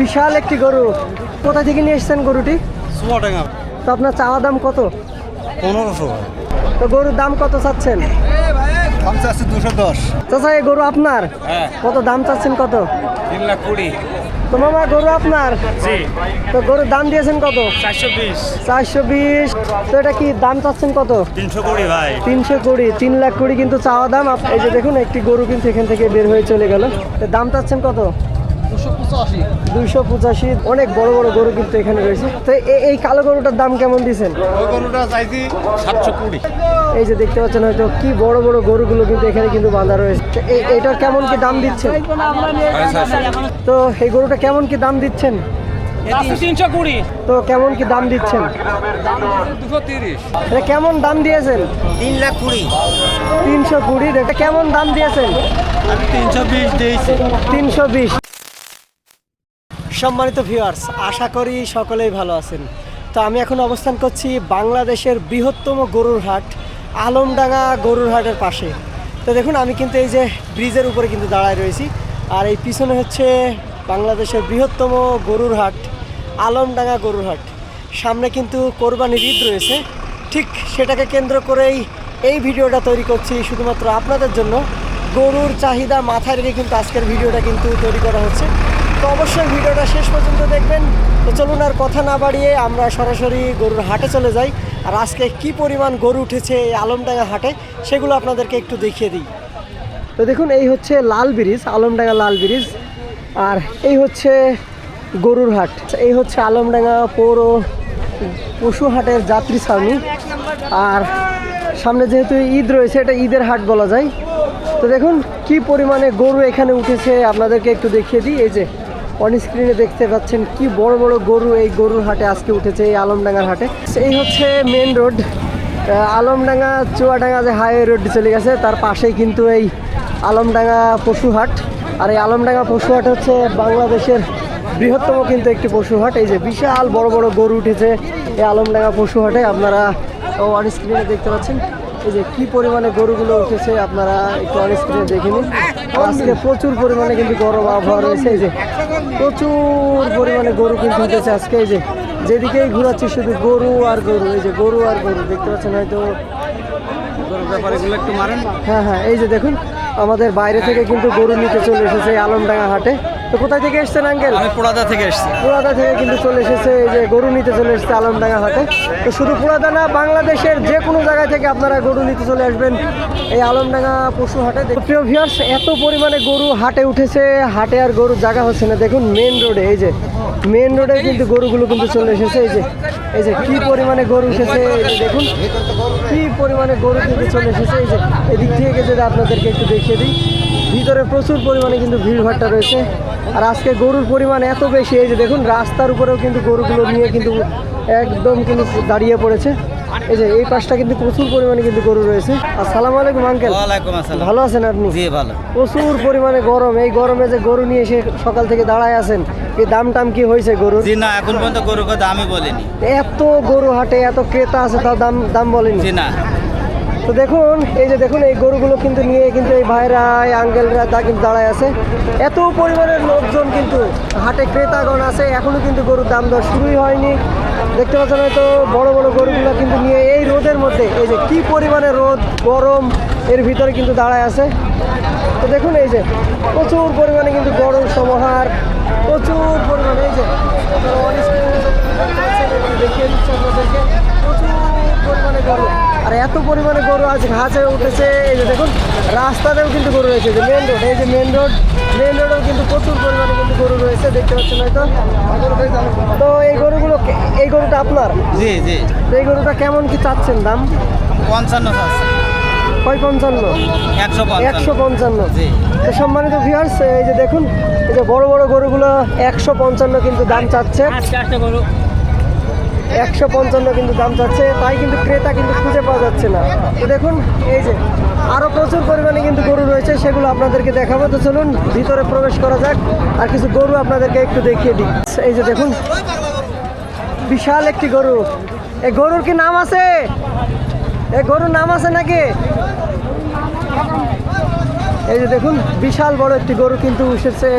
বিশাল একটি গরু। কোথা থেকে নিয়ে এসেছেন গরুটি? তো আপনার চাওয়া দাম কত? পনেরোশো তো গরুর দাম কত চাচ্ছেন? দাম চাচ্ছে দুশো দশ। চাচা এই গরু আপনার? হ্যাঁ। কত দাম চাচ্ছেন কত? তিন লাখ কুড়ি। তো মামা গরু আপনার? তো গরুর দাম দিয়েছেন কত? চারশো বিশ। চারশো বিশ। তো এটা কি দাম চাচ্ছেন কত? তিনশো কুড়ি ভাই। তিনশো কুড়ি তিন লাখ কুড়ি কিন্তু চাওয়া দাম। এই যে দেখুন একটি গরু কিন্তু এখান থেকে বের হয়ে চলে গেল। দাম চাচ্ছেন কত? দুইশো পঁচাশি। অনেক বড় বড় গরু কিন্তু এখানে রয়েছে। তো এই কালো গরুটার দাম কেমন দিছেন ওই গরুটা চাইছি সাতশো কুড়ি। এই যে দেখতে পাচ্ছেন হয়তো কি বড় বড় গরুগুলো কিন্তু এখানে কিন্তু বাঁধা রয়েছে। এইটার কেমন কি দাম দিচ্ছেন? তো এই গরুটা কেমন কি দাম দিচ্ছেন? তিনশো কুড়ি। তো কেমন কি দাম দিচ্ছেন? দুশো তিরিশ। কেমন দাম দিয়েছেন? তিন লাখ কুড়ি। তিনশো কুড়ি। এটা কেমন দাম দিয়েছেন? আমি তিনশো বিশ দিয়েছি। তিনশো বিশ। সম্মানিত ভিউয়ার্স আশা করি সকলেই ভালো আছেন। তো আমি এখন অবস্থান করছি বাংলাদেশের বৃহত্তম গরুর হাট, আলমডাঙ্গা গরুর হাটের পাশে। তো দেখুন, আমি কিন্তু এই যে ব্রিজের উপরে কিন্তু দাঁড়ায় রয়েছি, আর এই পিছনে হচ্ছে বাংলাদেশের বৃহত্তম গরুর হাট, আলমডাঙ্গা গরুর হাট। সামনে কিন্তু কোরবানির ঈদ রয়েছে, ঠিক সেটাকে কেন্দ্র করেই এই ভিডিওটা তৈরি করছি শুধুমাত্র আপনাদের জন্য। গরুর চাহিদা মাথায় রেখে কিন্তু আজকের ভিডিওটা কিন্তু তৈরি করা হচ্ছে। তো অবশ্যই ভিডিওটা শেষ পর্যন্ত দেখবেন। তো চলুন আর কথা না বাড়িয়ে আমরা সরাসরি গরুর হাটে চলে যাই। আর আজকে কি পরিমাণ গরু উঠেছে এই আলমডাঙ্গা হাটে, সেগুলো আপনাদেরকে একটু দেখিয়ে দিই। তো দেখুন, এই হচ্ছে লাল ব্রিজ, আলমডাঙ্গা লাল ব্রিজ। আর এই হচ্ছে গরুর হাট। এই হচ্ছে আলমডাঙ্গা পৌর পশু হাটের যাত্রী ছাউনি। আর সামনে যেহেতু ঈদ রয়েছে, এটা ঈদের হাট বলা যায়। তো দেখুন, কি পরিমাণে গরু এখানে উঠেছে আপনাদেরকে একটু দেখিয়ে দিই। এই যে অন স্ক্রিনে দেখতে পাচ্ছেন কি বড় বড় গরু এই গরুর হাটে আজকে উঠেছে, এই আলমডাঙ্গার হাটে। এই হচ্ছে মেন রোড আলমডাঙ্গা চুয়াডাঙ্গা যে হাইওয়ে রোডটি চলে গেছে, তার পাশেই কিন্তু এই আলমডাঙ্গা পশু হাট আর এই আলমডাঙ্গা পশু হাট হচ্ছে বাংলাদেশের বৃহত্তম কিন্তু একটি পশু হাট এই যে বিশাল বড় বড় গরু উঠেছে এই আলমডাঙ্গা পশু হাটে আপনারা অন স্ক্রিনে দেখতে পাচ্ছেন। এই যে কি পরিমাণে গরুগুলো উঠেছে আপনারা একটু অন স্ক্রিনে দেখে নিন। আজকে প্রচুর পরিমাণে কিন্তু গরম আবহাওয়া রয়েছে। যে প্রচুর পরিমাণে গরু কিন্তু উঠেছে আজকে। যে যেদিকেই ঘুরাচ্ছি শুধু গরু আর গরু, এই যে গরু আর গরু, দেখতে পাচ্ছেন হয়তো? হ্যাঁ হ্যাঁ এই যে দেখুন, আমাদের বাইরে থেকে কিন্তু গরু নিতে চলে এসেছে আলমডাঙ্গা হাটে। তো কোথায় থেকে এসছেন আঙ্কেল? আমি পোড়াদা থেকে এসেছি। পুরাদা থেকে কিন্তু চলে এসেছে এই যে গরু নিতে চলে এসেছে আলমডাঙ্গা হাটে। তো শুধু পুরাদা না বাংলাদেশের যে কোনো জায়গা থেকে আপনারা গরু নিতে চলে আসবেন এই আলমডাঙ্গা পশু হাটে। প্রিয় ভিউয়ার্স এত পরিমাণে গরু হাটে উঠেছে হাটে আর গরুর জায়গা হচ্ছে না। দেখুন মেন রোডে এই যে মেন রোডে কিন্তু গরুগুলো কিন্তু চলে এসেছে এই যে এই যে কি পরিমাণে গরু উঠেছে দেখুন কি পরিমাণে গরু কিন্তু চলে এসেছে এই যে এদিক থেকে যদি আপনাদেরকে একটু দেখিয়ে দিই ভিতরে প্রচুর পরিমাণে কিন্তু ভিড় ভাট্টা রয়েছে। আর আজকে গরুর পরিমাণ এত বেশি এই যে দেখুন রাস্তার উপরেও কিন্তু গরুগুলো নিয়ে কিন্তু একদম কিন্তু দাঁড়িয়ে পড়েছে। এই যে এই পাশটা কিন্তু প্রচুর পরিমাণে কিন্তু গরু রয়েছে। আসসালামু আলাইকুম আঙ্কেল ভালো আছেন আপনি? জি ভালো। প্রচুর পরিমাণে গরম। এই গরমে যে গরু নিয়ে এসে সকাল থেকে দাঁড়ায় আছেন এই দাম টাম কি হয়েছে গরুর? জি না এখন পর্যন্ত গরু কথা আমি বলিনি। এত গরু হাটে এত ক্রেতা আছে তার দাম দাম বলেনি জি না। তো দেখুন, এই যে দেখুন, এই গরুগুলো কিন্তু নিয়ে কিন্তু এই ভাইরা, এই আঙ্কেলরা তা কিন্তু দাঁড়ায় আছে। এত পরিমাণের লোকজন কিন্তু, হাটে ক্রেতাগণ আছে, এখনও কিন্তু গরুর দাম দর শুরুই হয়নি। দেখতে পাচ্ছেন হয়তো, বড় বড় গরুগুলো কিন্তু নিয়ে এই রোদের মধ্যে, এই যে কি পরিমাণে রোদ, গরম, এর ভিতরে কিন্তু দাঁড়ায় আছে। তো দেখুন, এই যে প্রচুর পরিমাণে কিন্তু গরম সমাহার, প্রচুর পরিমাণে, এই যে দেখিয়ে দিচ্ছি প্রচুর পরিমাণে গরু। আর এত পরিমাণে গরু আজ ঘাসে উঠেছে। এই যে দেখুন রাস্তাতেও কিন্তু গরু রয়েছে যে মেন রোড এই যে মেন রোড মেন রোডেও কিন্তু প্রচুর পরিমাণে কিন্তু গরু রয়েছে দেখতে পাচ্ছেন হয়তো। তো এই গরুগুলো এই গরুটা আপনার? জি জি। তো এই গরুটা কেমন কি চাচ্ছেন দাম? পঞ্চান্ন কয় পঞ্চান্ন? একশো পঞ্চান্ন। তো সম্মানিত ভিউয়ার্স এই যে দেখুন এই যে বড় বড় গরুগুলো একশো পঞ্চান্ন কিন্তু দাম চাচ্ছে। একশো পঞ্চান্ন কিন্তু দাম চাচ্ছে তাই কিন্তু ক্রেতা কিন্তু খুঁজে পাওয়া যাচ্ছে না। তো দেখুন, এই যে আরও প্রচুর পরিমাণে কিন্তু গরু রয়েছে, সেগুলো আপনাদেরকে দেখাবো। তো চলুন, ভিতরে প্রবেশ করা যাক, আর কিছু গরু আপনাদেরকে একটু দেখিয়ে দিই। এই যে দেখুন, বিশাল একটি গরু। এই গরুর কি নাম আছে? এই গরুর নাম আছে নাকি? এই যে দেখুন, বিশাল বড় একটি গরু কিন্তু উঠেছে।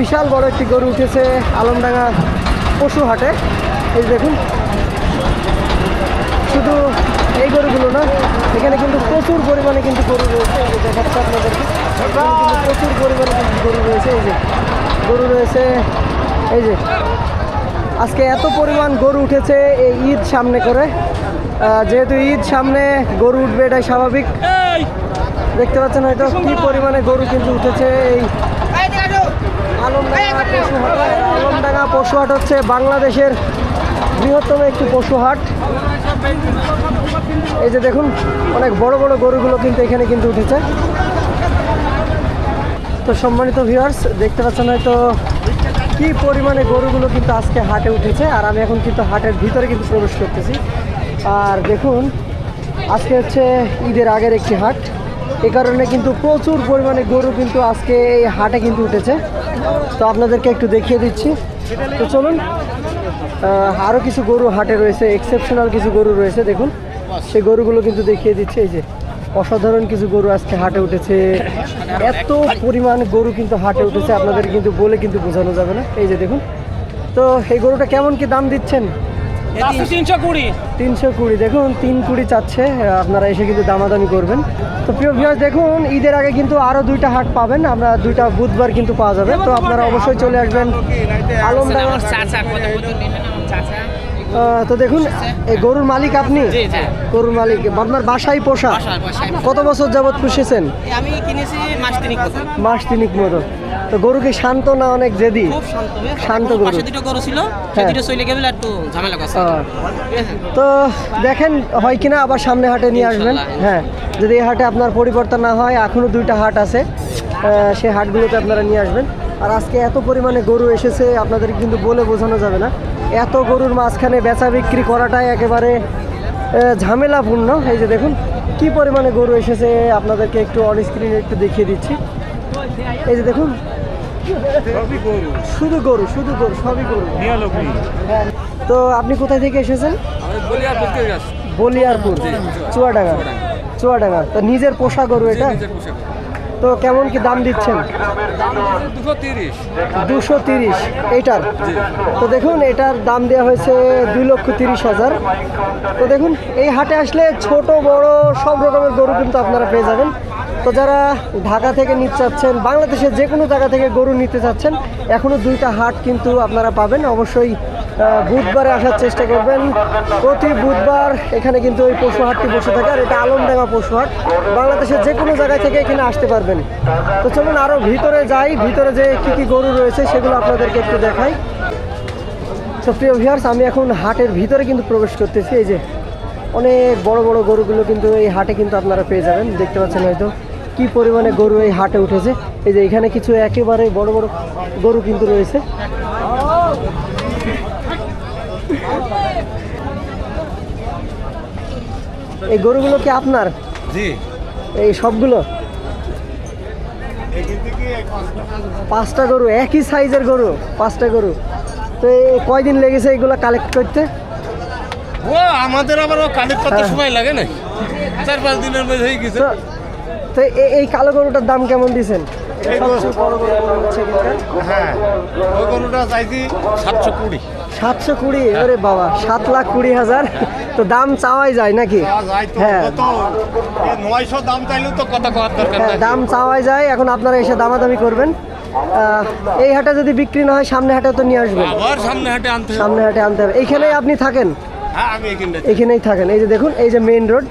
বিশাল বড় একটি গরু উঠেছে আলমডাঙ্গা পশু হাটে এই দেখুন। শুধু এই গরুগুলো না এখানে কিন্তু প্রচুর পরিমাণে কিন্তু গরু রয়েছে। এই যে দেখাচ্ছে আপনাদেরকে। প্রচুর পরিমাণে কিন্তু গরু রয়েছে। এই যে গরু রয়েছে। এই যে আজকে এত পরিমাণ গরু উঠেছে এই ঈদ সামনে করে। যেহেতু ঈদ সামনে গরু উঠবে এটাই স্বাভাবিক। দেখতে পাচ্ছেন হয়তো কি পরিমাণে গরু কিন্তু উঠেছে এই আলমডাঙ্গা পশু হাট আলমডাঙ্গা পশু হাট হচ্ছে বাংলাদেশের বৃহত্তম একটি পশু হাট। এই যে দেখুন, অনেক বড় বড় গরুগুলো কিন্তু এখানে কিন্তু উঠেছে। তো সম্মানিত ভিউয়ার্স দেখতে পাচ্ছেন হয়তো কি পরিমাণে গরুগুলো কিন্তু আজকে হাটে উঠেছে, আর আমি এখন কিন্তু হাটের ভিতরে কিন্তু প্রবেশ করতেছি। আর দেখুন, আজকে হচ্ছে ঈদের আগের একটি হাট। এ কারণে কিন্তু প্রচুর পরিমাণে গরু কিন্তু আজকে এই হাটে কিন্তু উঠেছে। তো আপনাদেরকে একটু দেখিয়ে দিচ্ছি। তো চলুন আরও কিছু গরু হাটে রয়েছে এক্সেপশনাল কিছু গরু রয়েছে, দেখুন। সেই গরুগুলো কিন্তু দেখিয়ে দিচ্ছে, এই যে অসাধারণ কিছু গরু আজকে হাটে উঠেছে। এত পরিমাণ গরু কিন্তু হাটে উঠেছে, আপনাদের কিন্তু বলে কিন্তু বোঝানো যাবে না। এই যে দেখুন, তো এই গরুটা কেমন কি দাম দিচ্ছেন? তিনশো কুড়ি। তিনশো কুড়ি দেখুন তিন কুড়ি চাচ্ছে আপনারা এসে কিন্তু দামাদামি করবেন। তো প্রিয় ভিউয়ার্স দেখুন ঈদের আগে কিন্তু আরও দুইটা হাট পাবেন আমরা দুইটা বুধবার কিন্তু পাওয়া যাবে। তো আপনারা অবশ্যই চলে আসবেন আলমডাঙ্গা তো দেখুন এই গরুর মালিক আপনি? গরুর মালিক আপনার বাসায় পোষা? কত বছর যাবত পুষেছেন? আমি কিনেছি মাস তিনিক মাস তিনিক মতো। তো গরু কি শান্ত না অনেক জেদি? শান্ত গরু। দুটো গরু ছিল হ্যাঁ। দুটো চলে গেলে একটু ঝামেলা করছে। আহ, ঠিক আছে? তো দেখেন হয় কিনা আবার সামনে হাটে নিয়ে আসবেন। হ্যাঁ যদি এই হাটে আপনার পরিবর্তন না হয় এখনও দুইটা হাট আছে সেই হাটগুলোতে আপনারা নিয়ে আসবেন। আর আজকে এত পরিমাণে গরু এসেছে আপনাদের কিন্তু বলে বোঝানো যাবে না। এত গরুর মাঝখানে বেচা বিক্রি করাটাই একেবারে ঝামেলাপূর্ণ। এই যে দেখুন কি পরিমাণে গরু এসেছে আপনাদেরকে একটু অন স্ক্রিনে একটু দেখিয়ে দিচ্ছি। এই যে দেখুন শুধু গরু শুধু গরু সবই গরু। তো আপনি কোথায় থেকে এসেছেন? বলিয়ারপুর চুয়াডাঙ্গা। চুয়াডাঙ্গা। তো নিজের পোষা গরু এটা? তো কেমন কি দাম দিচ্ছেন? দুশো তিরিশ। এইটার? তো দেখুন এটার দাম দেওয়া হয়েছে দুই লক্ষ তিরিশ হাজার। তো দেখুন এই হাটে আসলে ছোট বড় সব রকমের গরু কিন্তু আপনারা পেয়ে যাবেন। তো যারা ঢাকা থেকে নিতে চাচ্ছেন বাংলাদেশের যে কোনো জায়গা থেকে গরু নিতে চাচ্ছেন এখনও দুইটা হাট কিন্তু আপনারা পাবেন। অবশ্যই বুধবারে আসার চেষ্টা করবেন। প্রতি বুধবার এখানে কিন্তু ওই পশু হাটটি বসে থাকে, আর এটা আলমডাঙ্গা পশু হাট। বাংলাদেশের যে কোনো জায়গা থেকে এখানে আসতে পারবেন। তো চলুন আরও ভিতরে যাই, ভিতরে যে কী কী গরু রয়েছে সেগুলো আপনাদেরকে একটু দেখাই। তো প্রিয় আমি এখন হাটের ভিতরে কিন্তু প্রবেশ করতেছি। এই যে অনেক বড় বড় গরুগুলো কিন্তু এই হাটে কিন্তু আপনারা পেয়ে যাবেন। দেখতে পাচ্ছেন হয়তো কি পরিমাণে গরু এই হাটে উঠেছে। এই যে এখানে কিছু একেবারে বড় বড় গরু কিন্তু রয়েছে। এই গরুগুলো কি আপনার? জি। এই সবগুলো? পাঁচটা গরু একই সাইজের গরু পাঁচটা গরু। তো এই কয়দিন লেগেছে এগুলো কালেক্ট করতে? ও আমাদের আবার কালেক্ট করতে হ্যাঁ। সময় লাগে না? চার পাঁচ দিনের মধ্যে হয়ে গেছে। তো এই কালো গরুটার দাম কেমন দিছেন? মনে। হ্যাঁ ওই গরুটা চাইছি সাতশো কুড়ি সাতশো কুড়ি ওরে বাবা সাত লাখ কুড়ি হাজার তো দাম চাওয়াই যায় নাকি হ্যাঁ নয়শো দাম চাইলেও তো কথা কওয়ার দরকার হ্যাঁ দাম চাওয়াই যায় এখন আপনারা এসে দামাদামি করবেন এই হাটে যদি বিক্রি না হয় সামনে হাটে তো নিয়ে আসবেন আবার সামনে হাটে আনতে। সামনে হাটে আনতে হবে এইখানেই আপনি থাকেন হ্যাঁ এখানেই থাকেন এই যে দেখুন এই যে মেইন রোড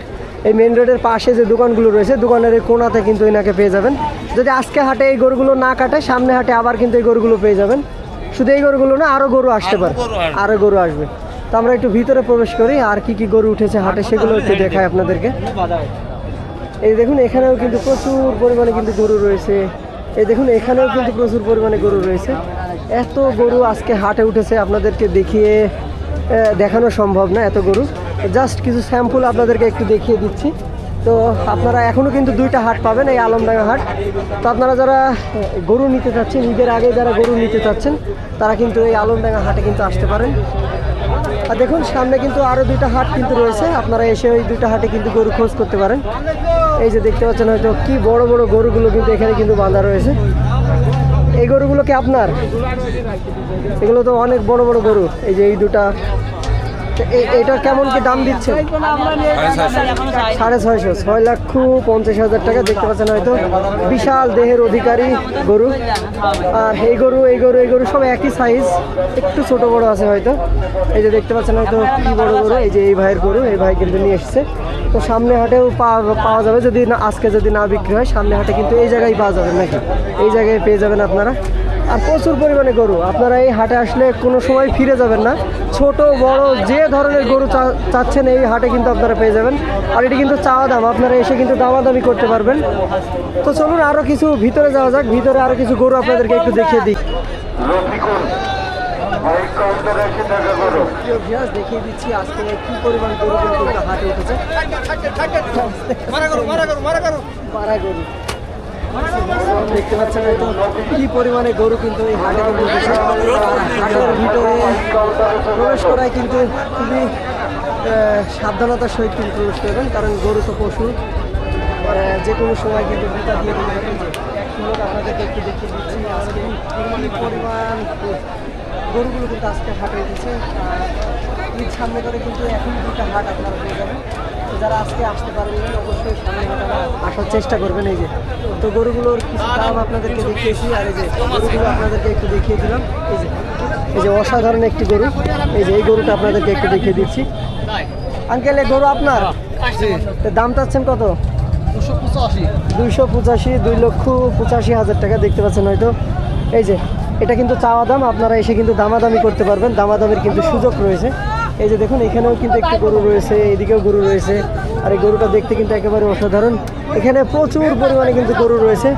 এই মেন রোডের পাশে যে দোকানগুলো রয়েছে দোকানের এই কোনাতে কিন্তু এনাকে পেয়ে যাবেন। যদি আজকে হাটে এই গরুগুলো না কাটে সামনে হাটে আবার কিন্তু এই গরুগুলো পেয়ে যাবেন। শুধু এই গরুগুলো না আরও গরু আসতে পারে। আরও গরু আসবে। তো আমরা একটু ভিতরে প্রবেশ করি আর কি কি গরু উঠেছে হাটে সেগুলো একটু দেখাই আপনাদেরকে। এই দেখুন এখানেও কিন্তু প্রচুর পরিমাণে কিন্তু গরু রয়েছে। এই দেখুন এখানেও কিন্তু প্রচুর পরিমাণে গরু রয়েছে। এত গরু আজকে হাটে উঠেছে আপনাদেরকে দেখিয়ে দেখানো সম্ভব না এত গরু। জাস্ট কিছু স্যাম্পল আপনাদেরকে একটু দেখিয়ে দিচ্ছি। তো আপনারা এখনও কিন্তু দুইটা হাট পাবেন, এই আলমডাঙ্গা হাট। তো আপনারা যারা গরু নিতে চাচ্ছেন, ঈদের আগে যারা গরু নিতে চাচ্ছেন, তারা কিন্তু এই আলমডাঙ্গা হাটে কিন্তু আসতে পারেন। আর দেখুন, সামনে কিন্তু আরও দুইটা হাট কিন্তু রয়েছে। আপনারা এসে ওই দুইটা হাটে কিন্তু গরু খোঁজ করতে পারেন। এই যে দেখতে পাচ্ছেন হয়তো কি বড় বড় গরুগুলো কিন্তু এখানে কিন্তু বাঁধা রয়েছে। এই গরুগুলো কি আপনার? এগুলো তো অনেক বড় বড় গরু। এই যে এই দুটা এটার কেমন কি দাম দিচ্ছে? সাড়ে ছয়শো, ছয় লক্ষ পঞ্চাশ হাজার টাকা দেখতে পাচ্ছেন হয়তো। বিশাল দেহের অধিকারী গরু। আর এই গরু এই গরু এই গরু সব একই সাইজ একটু ছোট বড় আছে হয়তো। এই যে দেখতে পাচ্ছেন হয়তো কি বড় গরু, এই যে এই ভাইয়ের গরু, এই ভাই কিন্তু নিয়ে এসছে। তো সামনে হাটেও পাওয়া যাবে যদি না, আজকে যদি না বিক্রি হয়, সামনে হাটে কিন্তু এই জায়গায় পাওয়া যাবে নাকি? এই জায়গায় পেয়ে যাবেন আপনারা। আর প্রচুর পরিমাণে গরু। আপনারা এই হাটে আসলে কোনো সময় ফিরে যাবেন না। ছোট বড় যে ধরনের গরু চা- চাচ্ছেন এই হাটে কিন্তু আপনারা পেয়ে যাবেন। আর এটি কিন্তু চাওয়া দাম। আপনারা এসে কিন্তু দামাদামি করতে পারবেন। তো চলুন আরও কিছু ভিতরে যাওয়া যাক। ভিতরে আরও কিছু গরু আপনাদেরকে একটু দেখিয়ে দিই। দেখিয়ে দিচ্ছি। আজকে কি পরিমাণ গরু কিন্তু হাটে উঠেছে। পাড়া গরু। দেখতে পাচ্ছেন হয়তো কি পরিমাণে গরু কিন্তু এই হাটে কিন্তু হাটের ভিতরে প্রবেশ করায় কিন্তু খুবই সাবধানতার সহিত কিন্তু প্রবেশ করবেন কারণ গরু তো পশু। যে কোনো সময় কিন্তু বিতা দিয়ে আপনাদেরকে একটু দেখিয়ে দিচ্ছি কি পরিমাণ গরুগুলো কিন্তু আজকে হাটে উঠেছে ঈদ সামনে করে কিন্তু এখন দুটা হাট আপনারা পেয়ে যাবেন। যারা আজকে আসতে পারবেন অবশ্যই সামনে আসার চেষ্টা করবেন এই যে। তো গরুগুলোর কিছু দাম আপনাদেরকে দেখিয়েছি আর এই যে গরুগুলো আপনাদেরকে একটু দেখিয়ে দিলাম। এই যে এই যে অসাধারণ একটি গরু। এই যে এই গরুটা আপনাদেরকে একটু দেখিয়ে দিচ্ছি। আঙ্কেল এই গরু আপনার? দাম চাচ্ছেন কত? দুইশো পঁচাশি দুই লক্ষ পঁচাশি হাজার টাকা দেখতে পাচ্ছেন হয়তো। এই যে এটা কিন্তু চাওয়া দাম আপনারা এসে কিন্তু দামাদামি করতে পারবেন। দামাদামির কিন্তু সুযোগ রয়েছে। এই যে দেখুন এখানেও কিন্তু একটি গরু রয়েছে এইদিকেও গরু রয়েছে আর এই গরুটা দেখতে কিন্তু একেবারে অসাধারণ। এখানে প্রচুর পরিমাণে কিন্তু গরু রয়েছে।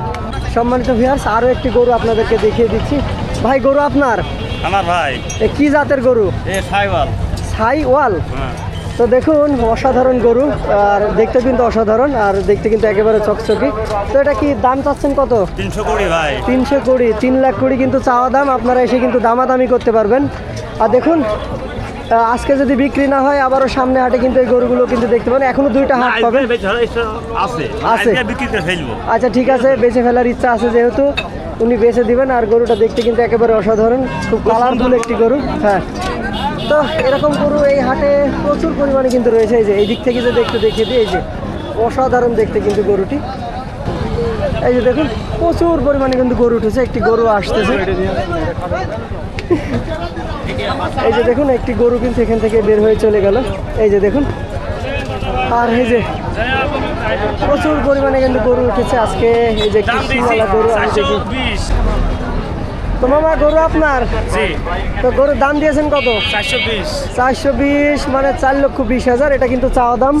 সম্মানিত ভিয়ার্স আরও একটি গরু আপনাদেরকে দেখিয়ে দিচ্ছি। ভাই গরু আপনার? আমার ভাই। কি জাতের গরু? সাইওয়াল। ওয়াল হ্যাঁ। তো দেখুন অসাধারণ গরু আর দেখতে কিন্তু অসাধারণ আর দেখতে কিন্তু একেবারে চকচকি। তো এটা কি দাম চাচ্ছেন কত? তিনশো কুড়ি ভাই। তিনশো কুড়ি তিন লাখ কুড়ি কিন্তু চাওয়া দাম আপনারা এসে কিন্তু দামাদামি করতে পারবেন। আর দেখুন আজকে যদি বিক্রি না হয় আবারও সামনে হাটে কিন্তু এই গরুগুলো কিন্তু দেখতে পাবেন। এখনও দুইটা হাট পাবেন। আছে। আচ্ছা ঠিক আছে বেঁচে ফেলার ইচ্ছা আছে যেহেতু উনি বেছে দিবেন আর গরুটা দেখতে কিন্তু একেবারে অসাধারণ খুব কালারফুল একটি গরু হ্যাঁ। তো এরকম গরু এই হাটে প্রচুর পরিমাণে কিন্তু রয়েছে এই যে এই দিক থেকে যে দেখতে দেখিয়ে দিই এই যে অসাধারণ দেখতে কিন্তু গরুটি। এই যে দেখুন প্রচুর পরিমাণে কিন্তু গরু উঠেছে একটি গরু আসতেছে। এই যে দেখুন একটি গরু কিন্তু এখান থেকে বের হয়ে চলে গেল। এই যে দেখুন আর এই যে প্রচুর পরিমাণে কিন্তু গরু উঠেছে আজকে। এই যে কৃষিওয়ালা গরু আমি দেখি। তো মামা গরু আপনার? তো গরুর দাম দিয়েছেন কত? চারশো বিশ। চারশো বিশ মানে চার লক্ষ বিশ হাজার এটা কিন্তু চাওয়া দাম।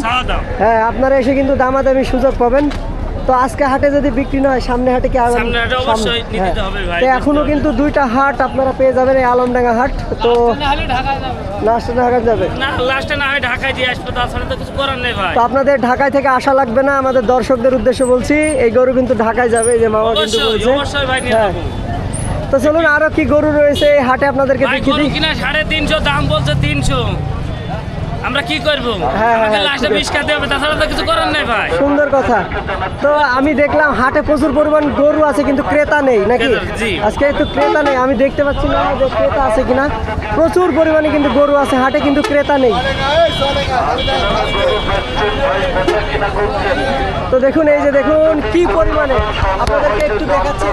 হ্যাঁ আপনারা এসে কিন্তু দামাদামি সুযোগ পাবেন। তো আজকে হাটে যদি বিক্রি না হয় সামনে হাটে কি নিতে হ্যাঁ। হবে ভাই, তো এখনও কিন্তু দুইটা হাট আপনারা পেয়ে যাবেন এই আলমডাঙ্গা হাট। তো লাস্টে ঢাকা যাবে না লাস্টে না ঢাকায় দিয়ে আসব তাছাড়া তো কিছু করার নেই ভাই। তো আপনাদের ঢাকায় থেকে আসা লাগবে না আমাদের দর্শকদের উদ্দেশ্যে বলছি এই গরু কিন্তু ঢাকায় যাবে এই যে মামা কিন্তু বলছে। নিয়ে হ্যাঁ। তো চলুন আরও কি গরু রয়েছে এই হাটে আপনাদেরকে দেখিয়ে দিই। কিনা সাড়ে তিনশো দাম বলছে তিনশো। আমরা কি করব? হ্যাঁ, হ্যাঁ, লাস্টে ঠিক খাতে হবে তাছাড়া তো কিছু করার নেই ভাই। সুন্দর কথা। তো আমি দেখলাম হাটে প্রচুর পরিমাণ গরু আছে কিন্তু ক্রেতা নেই নাকি? আজকে একটু ক্রেতা নেই আমি দেখতে পাচ্ছি না যে ক্রেতা আছে কিনা। প্রচুর পরিমাণে কিন্তু গরু আছে হাটে কিন্তু ক্রেতা নেই। তো দেখুন এই যে দেখুন কি পরিমাণে। আপনাদেরকে একটু দেখাচ্ছি।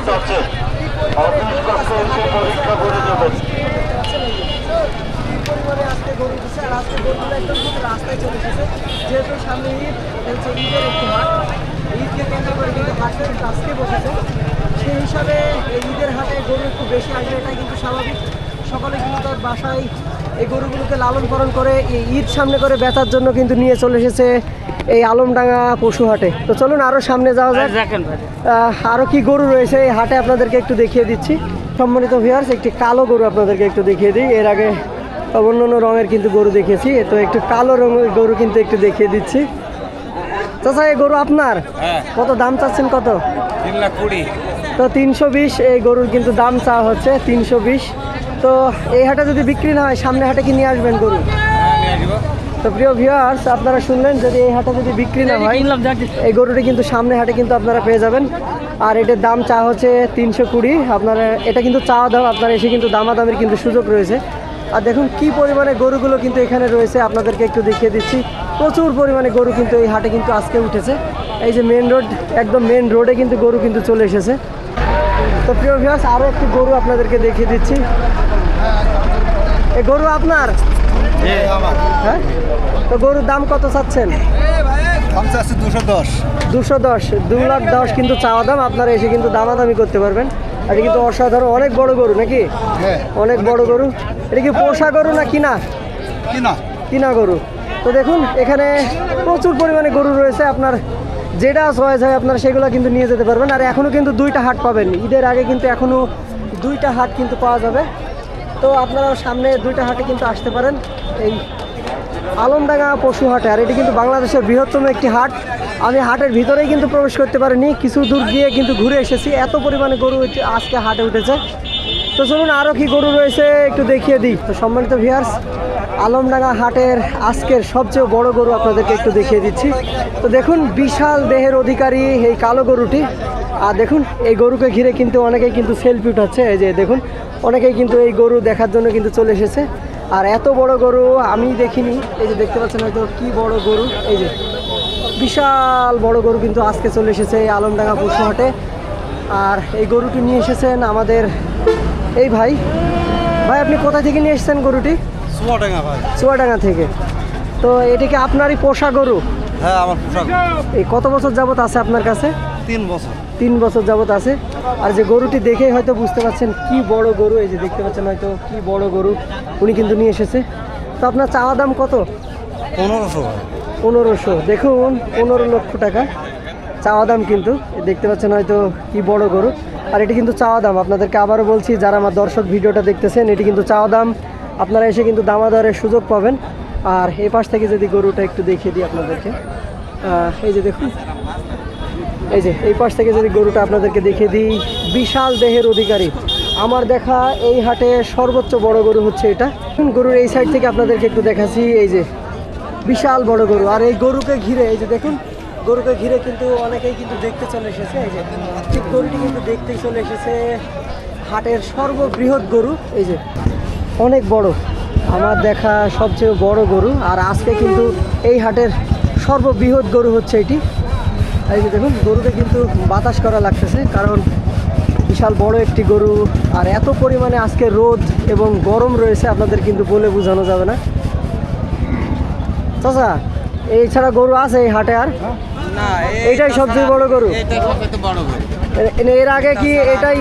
পরিমাণে আজকে গরু উঠেছে আর আজকে গরুগুলো একদম কিন্তু রাস্তায় চলে এসেছে যেহেতু সামনে ঈদ হচ্ছে ঈদের একটি হাট ঈদকে কেন্দ্র করে কিন্তু কিন্তু আজকে বসেছে। সেই হিসাবে ঈদের হাটে গরু একটু বেশি আসবে এটাই কিন্তু স্বাভাবিক। সকলে কিন্তু তার বাসায় এই গরুগুলোকে লালন পালন করে এই ঈদ সামনে করে বেচার জন্য কিন্তু নিয়ে চলে এসেছে এই আলমডাঙ্গা পশু হাটে। তো চলুন আরও সামনে যাওয়া যাক। দেখেন ভাই। কি গরু রয়েছে এই হাটে আপনাদেরকে একটু দেখিয়ে দিচ্ছি। সম্মানিত ভিউয়ার্স একটি কালো গরু আপনাদেরকে একটু দেখিয়ে দিই। এর আগে অন্য অন্য রঙের কিন্তু গরু দেখিয়েছি তো একটু কালো রঙের গরু কিন্তু একটু দেখিয়ে দিচ্ছি। চাচা এই গরু আপনার? হ্যাঁ। কত দাম চাচ্ছেন কত? তিন লাখ কুড়ি। তো তিনশো বিশ এই গরুর কিন্তু দাম চাওয়া হচ্ছে তিনশো বিশ। তো এই হাটে যদি বিক্রি না হয় সামনে হাটে কি নিয়ে আসবেন গরু? তো প্রিয় ভিউয়ার্স আপনারা শুনলেন যদি এই হাটে যদি বিক্রি না হয় এই গরুটি কিন্তু সামনে হাটে কিন্তু আপনারা পেয়ে যাবেন। আর এটার দাম চা হচ্ছে তিনশো কুড়ি। আপনারা এটা কিন্তু চাওয়া দাম আপনার এসে কিন্তু দামাদামির কিন্তু সুযোগ রয়েছে। আর দেখুন কি পরিমাণে গরুগুলো কিন্তু এখানে রয়েছে আপনাদেরকে একটু দেখিয়ে দিচ্ছি। প্রচুর পরিমাণে গরু কিন্তু এই হাটে কিন্তু আজকে উঠেছে। এই যে মেন রোড একদম মেন রোডে কিন্তু গরু কিন্তু চলে এসেছে। তো প্রিয় ভিউয়ার্স আরও একটি গরু আপনাদেরকে দেখিয়ে দিচ্ছি। এই গরু আপনার? হ্যাঁ? তো গরুর দাম কত চাচ্ছেন? দুশো দশ। দুশো দশ দু লাখ দশ কিন্তু চাওয়া দাম আপনারা এসে কিন্তু দামাদামি করতে পারবেন। এটা কিন্তু অসাধারণ অনেক বড় গরু নাকি? হ্যাঁ অনেক বড় গরু। এটা কি পোষা গরু না কিনা? কি না কিনা গরু। তো দেখুন এখানে প্রচুর পরিমাণে গরু রয়েছে। আপনার যেটা চয়েস হয় আপনারা সেগুলো কিন্তু নিয়ে যেতে পারবেন। আর এখনও কিন্তু দুইটা হাট পাবেন ঈদের আগে কিন্তু এখনও দুইটা হাট কিন্তু পাওয়া যাবে। তো আপনারা সামনে দুইটা হাটে কিন্তু আসতে পারেন। এই আলমডাঙ্গা পশু হাটে আর এটি কিন্তু বাংলাদেশের বৃহত্তম একটি হাট। আমি হাটের ভিতরেই কিন্তু প্রবেশ করতে পারিনি, কিছু দূর গিয়ে কিন্তু ঘুরে এসেছি। এত পরিমাণে গরু আজকে হাটে উঠেছে। তো চলুন আরও কি গরু রয়েছে একটু দেখিয়ে দিই। তো সম্মানিত ভিয়ার্স আলমডাঙ্গা হাটের আজকের সবচেয়ে বড় গরু আপনাদেরকে একটু দেখিয়ে দিচ্ছি। তো দেখুন, বিশাল দেহের অধিকারী এই কালো গরুটি। আর দেখুন, এই গরুকে ঘিরে কিন্তু অনেকেই কিন্তু সেলফি উঠাচ্ছে। এই যে দেখুন, অনেকেই কিন্তু এই গরু দেখার জন্য কিন্তু চলে এসেছে। আর এত বড় গরু আমি দেখিনি। এই যে দেখতে পাচ্ছেন হয়তো কি বড় গরু। এই যে বিশাল বড় গরু কিন্তু আজকে চলে এসেছে এই আলমডাঙ্গা পশু হাটে। আর এই গরুটি নিয়ে এসেছেন আমাদের এই ভাই। ভাই আপনি কোথা থেকে নিয়ে এসেছেন গরুটি? চুয়াডাঙ্গা ভাই। চুয়াডাঙ্গা থেকে। তো এটি কি আপনারই পোষা গরু? হ্যাঁ আমার পোশাক এই কত বছর যাবত আছে আপনার কাছে? তিন বছর। তিন বছর যাবত আছে। আর যে গরুটি দেখেই হয়তো বুঝতে পারছেন কি বড় গরু এই যে দেখতে পাচ্ছেন হয়তো কি বড় গরু উনি কিন্তু নিয়ে এসেছে। তো আপনার চাওয়া দাম কত? পনেরোশো পনেরোশো। দেখুন পনেরো লক্ষ টাকা। চাওয়া দাম কিন্তু দেখতে পাচ্ছেন হয়তো কি বড় গরু। আর এটি কিন্তু চাওয়া দাম আপনাদেরকে আবারও বলছি যারা আমার দর্শক ভিডিওটা দেখতেছেন এটি কিন্তু চাওয়া দাম। আপনারা এসে কিন্তু দামাদারের সুযোগ পাবেন। আর এ পাশ থেকে যদি গরুটা একটু দেখিয়ে দিই আপনাদেরকে। এই যে দেখুন এই যে, এই পাশ থেকে যদি গরুটা আপনাদেরকে দেখিয়ে দিই, বিশাল দেহের অধিকারী। আমার দেখা এই হাটে সর্বোচ্চ বড় গরু হচ্ছে এটা। গরুর এই সাইড থেকে আপনাদেরকে একটু দেখাচ্ছি, এই যে, বিশাল বড় গরু। আর এই গরুকে ঘিরে, এই যে দেখুন, গরুকে ঘিরে কিন্তু অনেকেই কিন্তু দেখতে চলে এসেছে। এই যে, ঠিক গরুটি কিন্তু দেখতেই চলে এসেছে। হাটের সর্ববৃহৎ গরু, এই যে, অনেক বড়। আমার দেখা সবচেয়ে বড় গরু। আর আজকে কিন্তু এই হাটের সর্ববৃহৎ গরু হচ্ছে এটি। এই যে দেখুন গরুতে কিন্তু বাতাস করা লাগতেছে কারণ বিশাল বড় একটি গরু। আর এত পরিমাণে আজকে রোদ এবং গরম রয়েছে আপনাদের কিন্তু বলে বোঝানো যাবে না। চাচা এই ছাড়া গরু আছে এই হাটে আর? এটাই সবচেয়ে বড় গরু? এর আগে কি এটাই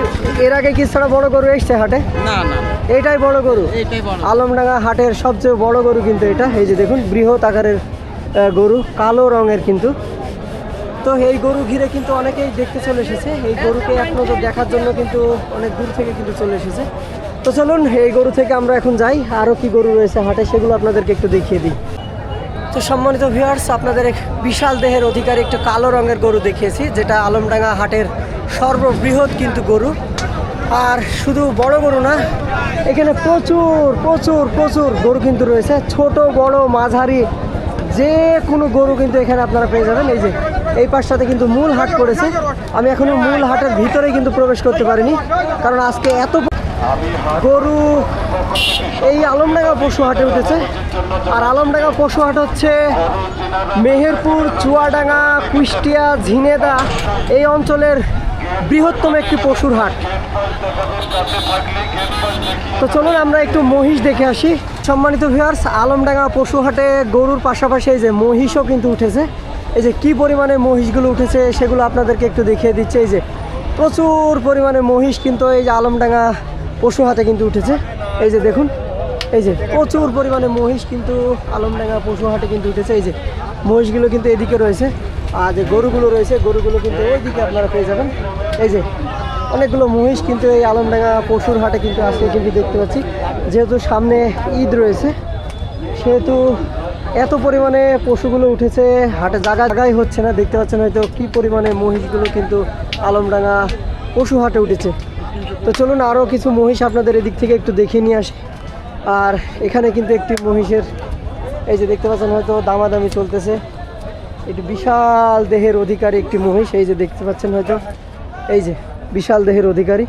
এর আগে কি ছাড়া বড় গরু এসছে হাটে? না না। এইটাই বড় গরু? আলমডাঙ্গা হাটের সবচেয়ে বড় গরু কিন্তু এটা। এই যে দেখুন বৃহৎ আকারের গরু কালো রঙের কিন্তু। তো এই গরু ঘিরে কিন্তু অনেকেই দেখতে চলে এসেছে। এই গরুকে এক নজর দেখার জন্য কিন্তু অনেক দূর থেকে কিন্তু চলে এসেছে। তো চলুন, এই গরু থেকে আমরা এখন যাই। আরও কি গরু রয়েছে হাটে, সেগুলো আপনাদেরকে একটু দেখিয়ে দিই। তো সম্মানিত ভিউয়ার্স আপনাদের এক বিশাল দেহের অধিকারী একটু কালো রঙের গরু দেখিয়েছি, যেটা আলমডাঙ্গা হাটের সর্ববৃহৎ কিন্তু গরু। আর শুধু বড় গরু না, এখানে প্রচুর প্রচুর প্রচুর গরু কিন্তু রয়েছে। ছোট, বড়, মাঝারি, যে কোনো গরু কিন্তু এখানে আপনারা পেয়ে যাবেন। এই যে এই পাশটাতে কিন্তু মূল হাট পড়েছে। আমি এখনও মূল হাটের ভিতরে কিন্তু প্রবেশ করতে পারিনি। কারণ আজকে এত গরু এই আলমডাঙ্গা পশু হাটে উঠেছে। আর আলমডাঙ্গা পশু হাট হচ্ছে মেহেরপুর, চুয়াডাঙ্গা, কুষ্টিয়া, ঝিনেদা এই অঞ্চলের বৃহত্তম একটি পশুর হাট। তো চলুন আমরা একটু মহিষ দেখে আসি। সম্মানিত ভিউয়ার্স আলমডাঙ্গা পশু হাটে গরুর পাশাপাশি এই যে মহিষও কিন্তু উঠেছে। এই যে কি পরিমাণে মহিষগুলো উঠেছে সেগুলো আপনাদেরকে একটু দেখিয়ে দিচ্ছে। এই যে প্রচুর পরিমাণে মহিষ কিন্তু এই যে আলমডাঙ্গা পশু হাটে কিন্তু উঠেছে। এই যে দেখুন, এই যে প্রচুর পরিমাণে মহিষ কিন্তু আলমডাঙ্গা পশু হাটে কিন্তু উঠেছে। এই যে মহিষগুলো কিন্তু এদিকে রয়েছে। আর যে গরুগুলো রয়েছে, গরুগুলো কিন্তু ওইদিকে আপনারা পেয়ে যাবেন। এই যে অনেকগুলো মহিষ কিন্তু এই আলমডাঙ্গা পশুর হাটে কিন্তু আজকে কিন্তু দেখতে পাচ্ছি। যেহেতু সামনে ঈদ রয়েছে, সেহেতু এত পরিমাণে পশুগুলো উঠেছে, হাটে জায়গা জায়গায় হচ্ছে না, দেখতে পাচ্ছেন হয়তো কি পরিমাণে মহিষগুলো কিন্তু আলমডাঙ্গা পশু হাটে উঠেছে। তো চলুন আরও কিছু মহিষ আপনাদের এদিক থেকে একটু দেখিয়ে নিয়ে আসি। আর এখানে কিন্তু একটি মহিষের, এই যে দেখতে পাচ্ছেন হয়তো দামাদামি চলতেছে। এটি বিশাল দেহের অধিকারী একটি মহিষ, এই যে দেখতে পাচ্ছেন হয়তো, এই যে বিশাল দেহের অধিকারী।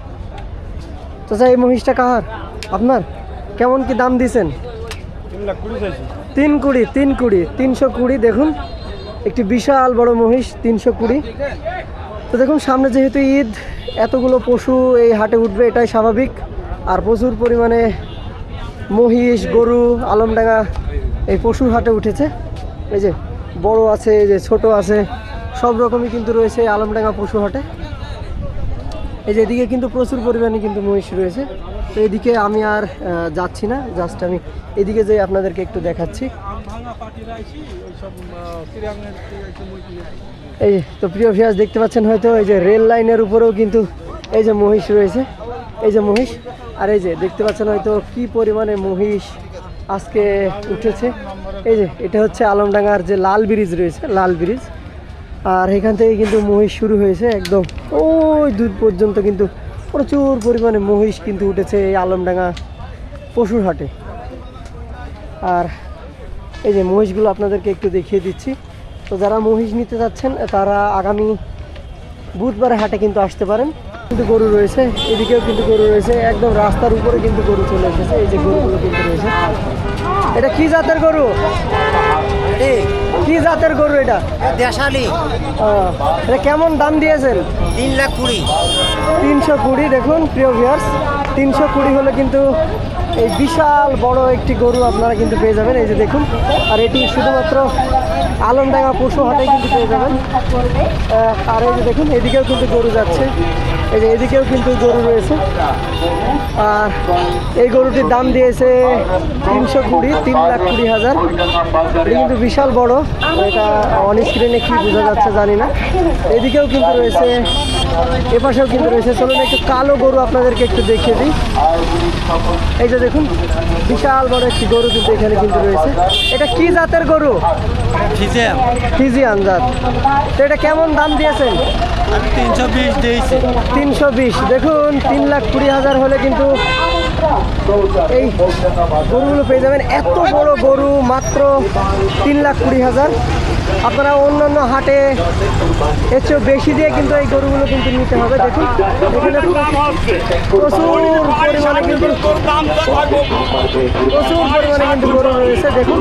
চাচা, এই মহিষটা কাহার? আপনার? কেমন কি দাম দিছেন? তিন কুড়ি তিন কুড়ি, তিনশো কুড়ি, দেখুন। একটি বিশাল বড় মহিষ, তিনশো কুড়ি। তো দেখুন, সামনে যেহেতু ঈদ, এতগুলো পশু এই হাটে উঠবে, এটাই স্বাভাবিক। আর প্রচুর পরিমাণে মহিষ, গরু, আলমডাঙ্গা এই পশুর হাটে উঠেছে। এই যে বড় আছে, এই যে ছোট আছে, সব রকমই কিন্তু রয়েছে আলমডাঙ্গা পশু হাটে। এই যে এদিকে কিন্তু প্রচুর পরিমাণে কিন্তু মহিষ রয়েছে। তো এদিকে আমি আর যাচ্ছি না জাস্ট আমি এদিকে যেয়ে আপনাদেরকে একটু দেখাচ্ছি। এই যে, তো প্রিয় ভিয়াস দেখতে পাচ্ছেন হয়তো এই যে রেল লাইনের উপরেও কিন্তু এই যে মহিষ রয়েছে। এই যে মহিষ, আর এই যে দেখতে পাচ্ছেন হয়তো কি পরিমাণে মহিষ আজকে উঠেছে। এই যে, এটা হচ্ছে আলমডাঙ্গার যে লাল ব্রিজ রয়েছে, লাল ব্রিজ। আর এখান থেকে কিন্তু মহিষ শুরু হয়েছে একদম ওই দূর পর্যন্ত কিন্তু প্রচুর পরিমাণে মহিষ কিন্তু উঠেছে এই আলমডাঙ্গা পশুর হাটে। আর এই যে মহিষগুলো আপনাদেরকে একটু দেখিয়ে দিচ্ছি। তো যারা মহিষ নিতে যাচ্ছেন, তারা আগামী বুধবার হাটে কিন্তু আসতে পারেন। কিন্তু গরু রয়েছে, এদিকেও কিন্তু গরু রয়েছে, একদম রাস্তার উপরে কিন্তু গরু চলে এসেছে, এই যে গরুগুলো কিন্তু রয়েছে। এটা কি জাতের গরু? কি জাতের গরু এটা? দেশালি। এটা কেমন দাম দিয়েছেন? তিন লাখ কুড়ি। তিনশো কুড়ি দেখুন প্রিয় ভিউয়ার্স তিনশো কুড়ি হলে কিন্তু এই বিশাল বড় একটি গরু আপনারা কিন্তু পেয়ে যাবেন। এই যে দেখুন আর এটি শুধুমাত্র আলমডাঙ্গা পশু হাটে কিন্তু পেয়ে যাবেন। আর এই যে দেখুন এদিকেও কিন্তু গরু যাচ্ছে। এই যে এদিকেও কিন্তু গরু রয়েছে। আর এই গরুটির দাম দিয়েছে তিনশো কুড়ি, তিন লাখ কুড়ি হাজার। এটা কিন্তু বিশাল বড়। এটা অন স্ক্রিনে কি বোঝা যাচ্ছে জানি না। এদিকেও কিন্তু রয়েছে এপাশেও কিন্তু রয়েছে। চলুন একটু কালো গরু আপনাদেরকে একটু দেখিয়ে দিই। এই যে দেখুন বিশাল বড় একটি গরু কিন্তু এখানে কিন্তু রয়েছে। এটা কি জাতের গরু? ফিজিয়ান জাত। তো এটা কেমন দাম দিয়েছেন? আমি তিনশো বিশ দিয়েছি। তিনশো বিশ। দেখুন তিন লাখ কুড়ি হাজার হলে কিন্তু এই গরুগুলো পেয়ে যাবেন। এত বড় গরু মাত্র তিন লাখ কুড়ি হাজার। আপনারা অন্যান্য হাটে এর চেয়েও বেশি দিয়ে কিন্তু এই গরুগুলো কিন্তু নিতে হবে। দেখুন এখানে প্রচুর পরিমাণে কিন্তু প্রচুর পরিমাণে কিন্তু গরু রয়েছে। দেখুন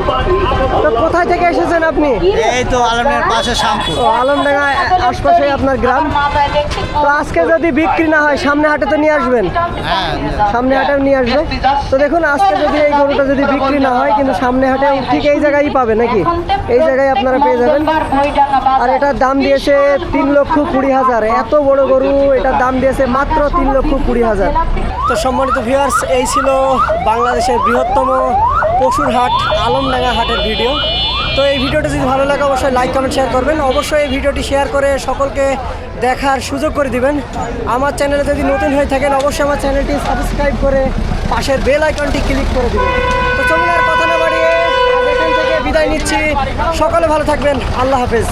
তো কোথায় থেকে এসেছেন আপনি? এই তো আলমের পাশে শ্যামপুর। আলমডাঙ্গা আশপাশে আপনার গ্রাম। তো আজকে যদি বিক্রি না হয় সামনে হাটে তো নিয়ে আসবেন? হ্যাঁ সামনে হাটেও নিয়ে আসবে। তো দেখুন আজকে যদি এই গরুটা যদি বিক্রি না হয় কিন্তু সামনে হাটে ঠিক এই জায়গায় পাবে নাকি? এই জায়গায় আপনারা পেয়ে যাবেন। আর এটার দাম দিয়েছে তিন লক্ষ কুড়ি হাজার। এত বড় গরু, এটার দাম দিয়েছে মাত্র তিন লক্ষ কুড়ি হাজার। তো সম্মানিত ভিউয়ার্স এই ছিল বাংলাদেশের বৃহত্তম পশুর হাট, আলমডাঙ্গা হাটের ভিডিও তো এই ভিডিওটি যদি ভালো লাগে, অবশ্যই লাইক কমেন্ট শেয়ার করবেন। অবশ্যই এই ভিডিওটি শেয়ার করে সকলকে দেখার সুযোগ করে দিবেন। আমার চ্যানেলে যদি নতুন হয়ে থাকেন, অবশ্যই আমার চ্যানেলটি সাবস্ক্রাইব করে পাশের বেল আইকনটি ক্লিক করে দিবেন। তো চলুন আর কথা না বাড়িয়ে এখান থেকে বিদায় নিচ্ছি। সকলে ভালো থাকবেন। আল্লাহ হাফেজ।